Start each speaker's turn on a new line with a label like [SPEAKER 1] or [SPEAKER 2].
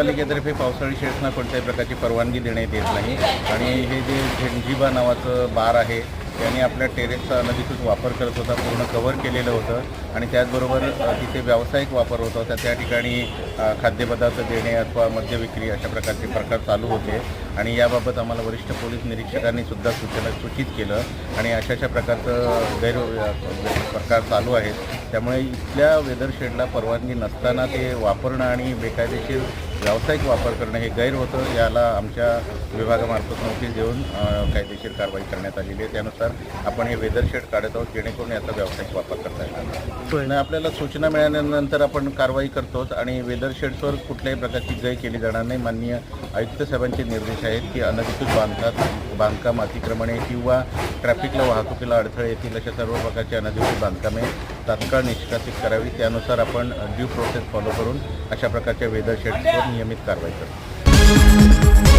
[SPEAKER 1] महापालिकेतर्फे पावसाळी शेड्सना कोणत्याही प्रकारची परवानगी देण्यात येत नाही. आणि हे जे झेंजिबा नावाचं बार आहे त्यांनी आपल्या टेरेसचा अनधिकृत वापर करत होता पूर्ण कव्हर केलेलं होतं. आणि त्याचबरोबर तिथे व्यावसायिक वापर होत होता. त्या ठिकाणी खाद्यपदार्थ देणे अथवा मद्य विक्री अशा प्रकारचे प्रकार चालू होते. आणि याबाबत आम्हाला वरिष्ठ पोलीस निरीक्षकांनी सुद्धा सूचना सूचित केलं. आणि अशा अशा प्रकारचं गैर प्रकार चालू आहेत. त्यामुळे इथल्या वेदर शेडला परवानगी नसताना ते वापरणं आणि बेकायदेशीर व्यावसायिक वापर करणं हे गैर होतं. याला आमच्या विभागामार्फत नोटीस देऊन कायदेशीर कारवाई करण्यात आलेली आहे. त्यानुसार आपण हे वेदर शेड काढत आहोत जेणेकरून याचा व्यावसायिक वापर करता येणार आपल्याला सूचना मिळाल्यानंतर आपण कारवाई करतोच आणि वेदर शेड्सवर कुठल्याही प्रकारची गय केली जाणार नाही. माननीय आयुक्त साहेबांचे निर्देश आहेत की अनधिकृत बांधकाम बांधकाम अतिक्रमणे किंवा ट्रॅफिकला वाहतुकीला अडथळे येतील अशा सर्व प्रकारची अनधिकृत बांधकामे तात्काळ निष्कासित करावी. त्यानुसार आपण ड्यू प्रोसेस फॉलो करून अशा प्रकारच्या वेदर शेड्सवर नियमित कारवाई करतो.